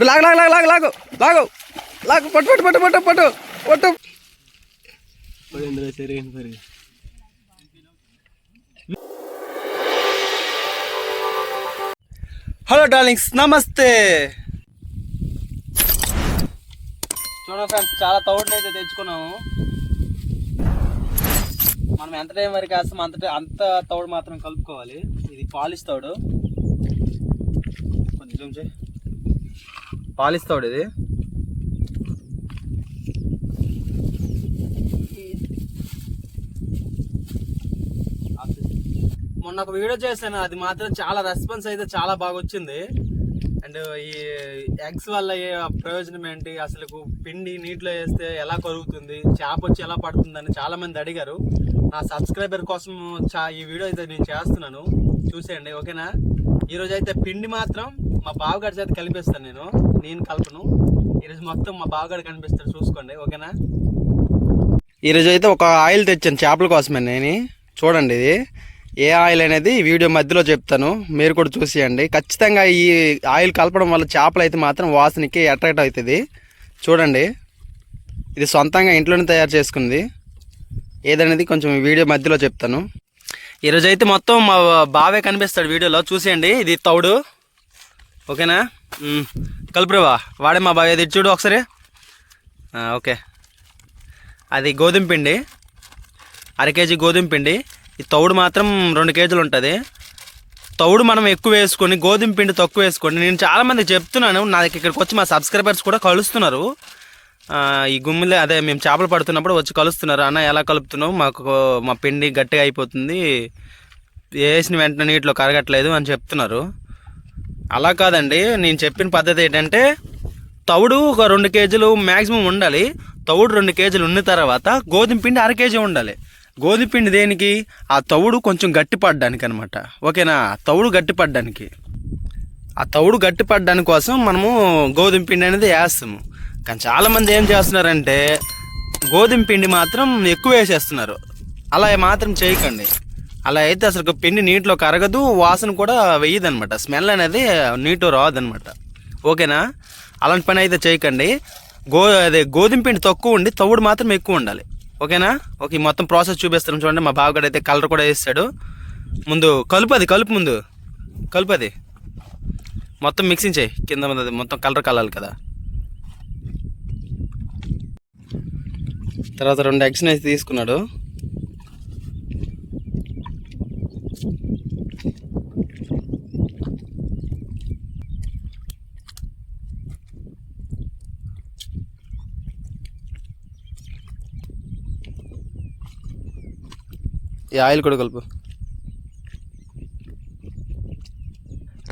లాగు లాగు లాగు లాగు లాగు లాగు లాగు పట్టు పట్టు పట్టు పట్టు పట్టు పట్టు. హలో డార్లింగ్స్ నమస్తే. చూడండి ఫ్రెండ్స్ చాలా తౌడులు అయితే తెచ్చుకున్నాము. మనం ఎంత టైం వరకు వేస్తాం అంత టై- అంత తౌడు మాత్రం కలుపుకోవాలి. ఇది పాలిష్ తౌడు. కొంచెం పాలిస్తాడు ఇది. మొన్న ఒక వీడియో చేశాను అది మాత్రం చాలా రెస్పాన్స్ అయితే చాలా బాగా వచ్చింది అండ్ ఈ ఎగ్స్ వల్ల అయ్యే ప్రయోజనం ఏంటి? అసలు పిండి నీటిలో వేస్తే ఎలా కరుగుతుంది? చేప వచ్చి ఎలా పడుతుందని చాలా మంది అడిగారు. నా సబ్స్క్రైబర్ కోసం చా ఈ వీడియో అయితే నేను చేస్తున్నాను. చూసేయండి ఓకేనా? ఈరోజు అయితే పిండి మాత్రం మా బావగారి చేత కనిపిస్తాను నేను. నేను కలపను. ఈరోజు మొత్తం మా బావగారు కనిపిస్తాడు చూసుకోండి ఓకేనా? ఈరోజు అయితే ఒక ఆయిల్ తెచ్చాను చేపల కోసమే నేను. చూడండి ఇది. ఏ ఆయిల్ అనేది వీడియో మధ్యలో చెప్తాను. మీరు కూడా చూసేయండి. ఖచ్చితంగా ఈ ఆయిల్ కలపడం వల్ల చేపలు అయితే మాత్రం వాసనకి అట్రాక్ట్ అవుతుంది చూడండి. ఇది సొంతంగా ఇంట్లోనే తయారు చేసుకుంది. ఏదనేది కొంచెం వీడియో మధ్యలో చెప్తాను. ఈరోజు అయితే మొత్తం మా బావే కనిపిస్తాడు వీడియోలో. చూసేయండి. ఇది తౌడు. ఓకేనా? మ్, కలుపురావా? వాడే మా బావ చూడు ఒకసారి. ఓకే. అది గోధుమ పిండి. అర కేజీ గోధుమ పిండి. ఈ తౌడు మాత్రం రెండు కేజీలు ఉంటుంది. తౌడు మనం ఎక్కువ వేసుకొని గోధుమ పిండి తక్కువ వేసుకొని నేను చాలామంది చెప్తున్నాను నా దగ్గర ఇక్కడికి వచ్చి మా సబ్స్క్రైబర్స్ కూడా కలుస్తున్నారు. ఈ గుమ్మిలే అదే మేము చేపలు పడుతున్నప్పుడు వచ్చి కలుస్తున్నారు. అన్న ఎలా కలుపుతున్నావు? మాకు మా పిండి గట్టిగా అయిపోతుంది. వేసిన వెంటనే నీటిలో కరగట్లేదు అని చెప్తున్నారు. అలా కాదండి నేను చెప్పిన పద్ధతి ఏంటంటే తవుడు ఒక రెండు కేజీలు మ్యాక్సిమం ఉండాలి. తవుడు రెండు కేజీలు ఉన్న తర్వాత గోధుమ పిండి అర కేజీ ఉండాలి. గోధుమ పిండి దేనికి? ఆ తవుడు కొంచెం గట్టిపడడానికి అనమాట ఓకేనా తవుడు గట్టి పడ్డానికి ఆ తవుడు గట్టి కోసం మనము గోధుమ పిండి అనేది వేస్తాము. కానీ చాలామంది ఏం చేస్తున్నారంటే గోధుమ పిండి మాత్రం ఎక్కువ వేసేస్తున్నారు. అలా మాత్రం చేయకండి. అలా అయితే అసలు పిండి నీటిలో కరగదు వాసన కూడా వెయ్యదనమాట స్మెల్ అనేది నీటిలో రాదనమాట ఓకేనా? అలాంటి పని అయితే చేయకండి. గో అదే గోధుమ పిండి తక్కువ ఉండి తవుడు మాత్రం ఎక్కువ ఉండాలి. ఓకేనా? ఓకే మొత్తం ప్రాసెస్ చూపిస్తాను చూడండి. మా బావగాడు అయితే కలర్ కూడా వేస్తాడు. ముందు కలుపు అది కలుపు ముందు. కలుపు అది. మొత్తం మిక్సింగ్ చేయి. కింద ఉన్నది మొత్తం కలర్ కలాలి కదా. తర్వాత రెండు ఎగ్స్ అయితే తీసుకున్నాడు. ఈ ఆయిల్ కూడా కలుపు.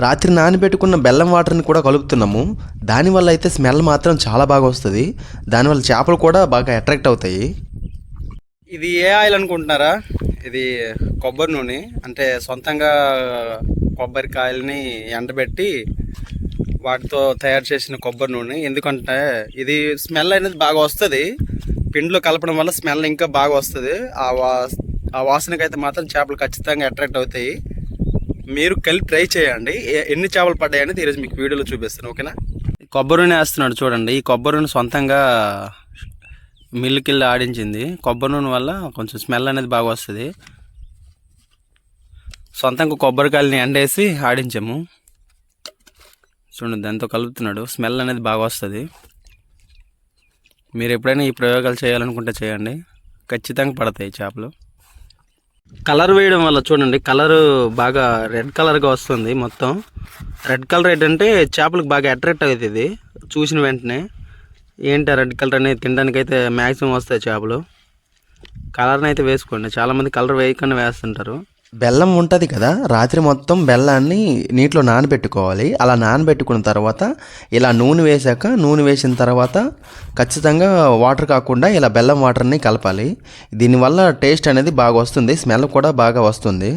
రాత్రి నానబెట్టుకున్న బెల్లం వాటర్ని కూడా కలుపుతున్నాము. దానివల్ల అయితే స్మెల్ మాత్రం చాలా బాగా వస్తుంది. దానివల్ల చేపలు కూడా బాగా అట్రాక్ట్ అవుతాయి. ఇది ఏ ఆయిల్ అనుకుంటున్నారా? ఇది కొబ్బరి నూనె. అంటే సొంతంగా కొబ్బరికాయలని ఎండబెట్టి వాటితో తయారు చేసిన కొబ్బరి నూనె. ఎందుకంటే ఇది స్మెల్ అనేది బాగా వస్తుంది. పిండిలో కలపడం వల్ల స్మెల్ ఇంకా బాగా వస్తుంది. ఆ వా ఆ వాసనకైతే మాత్రం చేపలు ఖచ్చితంగా అట్రాక్ట్ అవుతాయి. మీరు కలిపి ట్రై చేయండి. ఎన్ని చేపలు పడ్డాయి అనేది ఈరోజు మీకు వీడియోలో చూపిస్తాను ఓకేనా? కొబ్బరి నూనె వేస్తున్నాడు చూడండి. ఈ కొబ్బరి నూనె సొంతంగా మిల్లుకి వెళ్ళి ఆడించింది. కొబ్బరి నూనె వల్ల కొంచెం స్మెల్ అనేది బాగా వస్తుంది. సొంతంగా కొబ్బరికాయలని ఎండేసి ఆడించాము. చూడండి దాంతో కలుపుతున్నాడు. స్మెల్ అనేది బాగా వస్తుంది. మీరు ఎప్పుడైనా ఈ ప్రయోగాలు చేయాలనుకుంటే చేయండి. ఖచ్చితంగా పడతాయి చేపలు. కలర్ వేయడం వల్ల చూడండి కలర్ బాగా రెడ్ కలర్గా వస్తుంది మొత్తం. రెడ్ కలర్ ఏంటంటే చేపలకు బాగా అట్రాక్ట్ అవుతుంది. చూసిన వెంటనే ఏంటి రెడ్ కలర్ అనేది తినడానికి అయితే మ్యాక్సిమం వస్తాయి చేపలు. కలర్ని అయితే వేసుకోండి చాలామంది కలర్ వేయకుండా వేస్తుంటారు. బెల్లం ఉంటుంది కదా రాత్రి మొత్తం బెల్లాన్ని నీటిలో నానబెట్టుకోవాలి. అలా నానబెట్టుకున్న తర్వాత ఇలా నూనె వేశాక నూనె వేసిన తర్వాత ఖచ్చితంగా వాటర్ కాకుండా ఇలా బెల్లం వాటర్ని కలపాలి. దీనివల్ల టేస్ట్ అనేది బాగా వస్తుంది స్మెల్ కూడా బాగా వస్తుంది.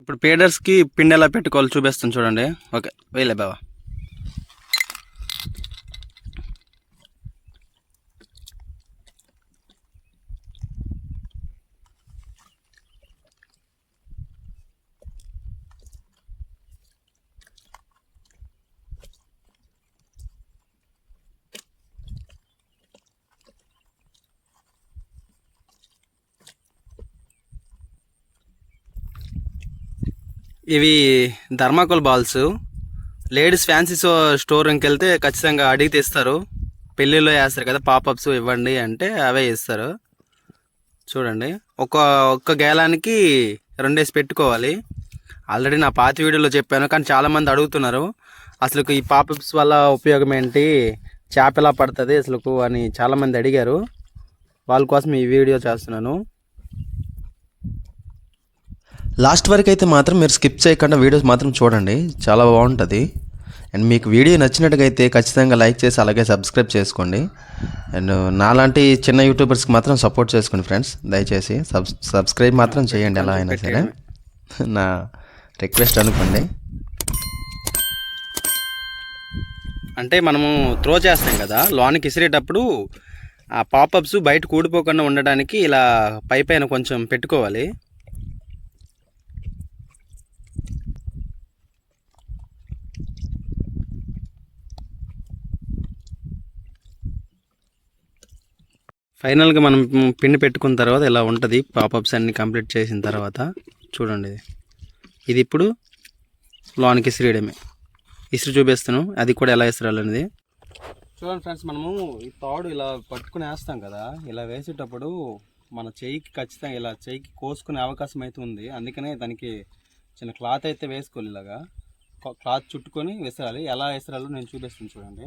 ఇప్పుడు పేడర్స్కి పిండి ఎలా పెట్టుకోవాలి చూపిస్తాను చూడండి. ఓకే వేలే బావా. ఇవి ధర్మాకోల్ బాల్స్. లేడీస్ ఫ్యాన్సీ సో స్టోర్కి వెళ్తే ఖచ్చితంగా అడిగి తెస్తారు. పెళ్ళిలో వేస్తారు కదా పాపప్స్ ఇవ్వండి అంటే అవే ఇస్తారు. చూడండి ఒక ఒక్క గేలానికి రెండేసి పెట్టుకోవాలి. ఆల్రెడీ నా పాత వీడియోలో చెప్పాను కానీ చాలామంది అడుగుతున్నారు అసలు ఈ పాపప్స్ వల్ల ఉపయోగం ఏంటి చేప ఎలా పడుతుంది అసలు అని చాలామంది అడిగారు. వాళ్ళ కోసం ఈ వీడియో చేస్తున్నాను. లాస్ట్ వరకు అయితే మాత్రం మీరు స్కిప్ చేయకుండా వీడియోస్ మాత్రం చూడండి. చాలా బాగుంటుంది. అండ్ మీకు వీడియో నచ్చినట్టుగా అయితే ఖచ్చితంగా లైక్ చేసి అలాగే సబ్స్క్రైబ్ చేసుకోండి. అండ్ నాలాంటి చిన్న యూట్యూబర్స్కి మాత్రం సపోర్ట్ చేసుకోండి ఫ్రెండ్స్. దయచేసి సబ్ సబ్స్క్రైబ్ మాత్రం చేయండి ఎలా అయినా సరే. నా రిక్వెస్ట్ అనుకోండి. అంటే మనము త్రో చేస్తాం కదా లోనికి ఇసిరేటప్పుడు ఆ పాపప్స్ బయట కూడిపోకుండా ఉండడానికి ఇలా పై పైన కొంచెం పెట్టుకోవాలి. ఫైనల్గా మనం పిండి పెట్టుకున్న తర్వాత ఇలా ఉంటుంది? పాపప్స్ అన్ని కంప్లీట్ చేసిన తర్వాత చూడండి ఇది. ఇది ఇప్పుడు లోనికి ఇసిరేయడమే. ఇసురు చూపిస్తాను అది కూడా ఎలా ఇసురాలనేది. చూడండి ఫ్రెండ్స్ మనము ఈ తాడు ఇలా పట్టుకుని వేస్తాం కదా ఇలా వేసేటప్పుడు మన చెయ్యికి ఖచ్చితంగా ఇలా చెయ్యికి కోసుకునే అవకాశం అయితే ఉంది. అందుకనే దానికి చిన్న క్లాత్ అయితే వేసుకోవాలి ఇలాగా. క్లాత్ చుట్టుకొని విసరాలి. ఎలా విసరాలో నేను చూపిస్తాను చూడండి.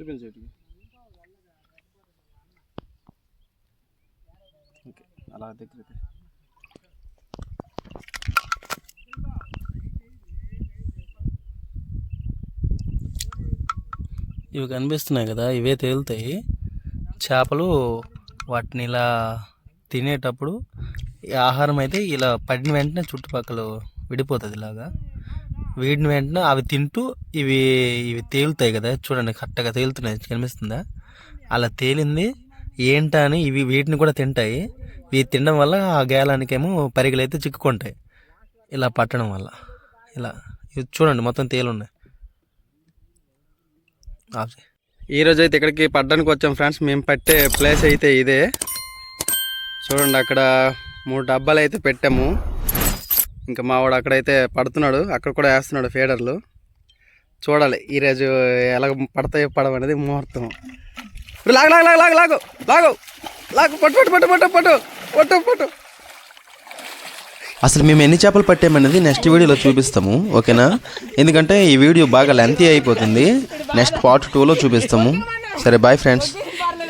చూపించేటివి ఓకే అలా దగ్గరికి. ఇవి కనిపిస్తున్నాయి కదా ఇవే తేలుతాయి. చేపలు వాటిని ఇలా తినేటప్పుడు ఆహారం అయితే ఇలా పడిన వెంటనే చుట్టుపక్కల విడిపోతుంది ఇలాగా. వీడిన వెంటనే అవి తింటూ ఇవి ఇవి తేలుతాయి కదా చూడండి కరెక్ట్గా తేలుతున్నాయి కనిపిస్తుందా? అలా తేలింది. ఏంటా అని ఇవి వీటిని కూడా తింటాయి. ఇవి తినడం వల్ల ఆ గేలానికేమో పరిగెలు అయితే చిక్కుకుంటాయి. ఇలా పట్టడం వల్ల. ఇలా. ఇవి చూడండి మొత్తం తేలున్నాయి. ఈరోజు ఈ అయితే ఇక్కడికి పడ్డానికి వచ్చాం ఫ్రెండ్స్. మేము పట్టే ప్లేస్ అయితే ఇదే. చూడండి అక్కడ మూడు డబ్బాలు అయితే పెట్టాము. ఇంకా మావాడు అక్కడైతే పడుతున్నాడు. అక్కడ కూడా వేస్తున్నాడు ఫీడర్లు. చూడాలి ఈరోజు ఎలా పడతాయో పడవనేది ముహూర్తం. ఇప్పుడు లాగు లాగు లాగు లాగు లాగు లాగు లాగు పట్టు పట్టు పట్టు పట్టు పట్టు పట్టు పట్టు. అసలు మేము ఎన్ని చేపలు పట్టామనేది నెక్స్ట్ వీడియోలో చూపిస్తాము ఓకేనా? ఎందుకంటే ఈ వీడియో బాగా లెంతీ అయిపోతుంది. నెక్స్ట్ పార్ట్ టూలో చూపిస్తాము. సరే బాయ్ ఫ్రెండ్స్